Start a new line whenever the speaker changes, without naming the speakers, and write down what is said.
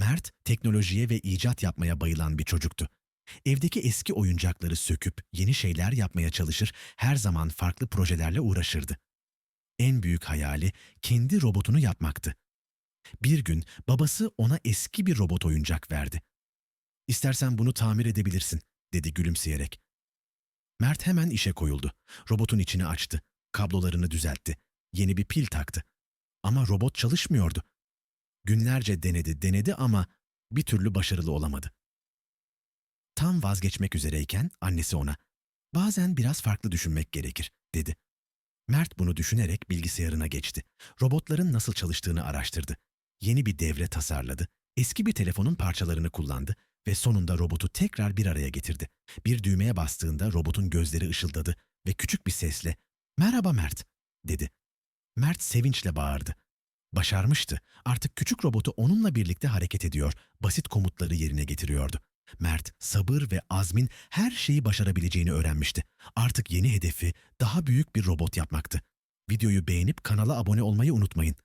Mert, teknolojiye ve icat yapmaya bayılan bir çocuktu. Evdeki eski oyuncakları söküp yeni şeyler yapmaya çalışır, her zaman farklı projelerle uğraşırdı. En büyük hayali kendi robotunu yapmaktı. Bir gün babası ona eski bir robot oyuncak verdi. İstersen bunu tamir edebilirsin, dedi gülümseyerek. Mert hemen işe koyuldu. Robotun içini açtı. Kablolarını düzeltti. Yeni bir pil taktı. Ama robot çalışmıyordu. Günlerce denedi, denedi ama bir türlü başarılı olamadı. Tam vazgeçmek üzereyken annesi ona, "Bazen biraz farklı düşünmek gerekir." dedi. Mert bunu düşünerek bilgisayarına geçti. Robotların nasıl çalıştığını araştırdı. Yeni bir devre tasarladı. Eski bir telefonun parçalarını kullandı ve sonunda robotu tekrar bir araya getirdi. Bir düğmeye bastığında robotun gözleri ışıldadı ve küçük bir sesle "Merhaba Mert." dedi. Mert sevinçle bağırdı. Başarmıştı. Artık küçük robotu onunla birlikte hareket ediyor, basit komutları yerine getiriyordu. Mert, sabır ve azmin her şeyi başarabileceğini öğrenmişti. Artık yeni hedefi daha büyük bir robot yapmaktı. Videoyu beğenip kanala abone olmayı unutmayın.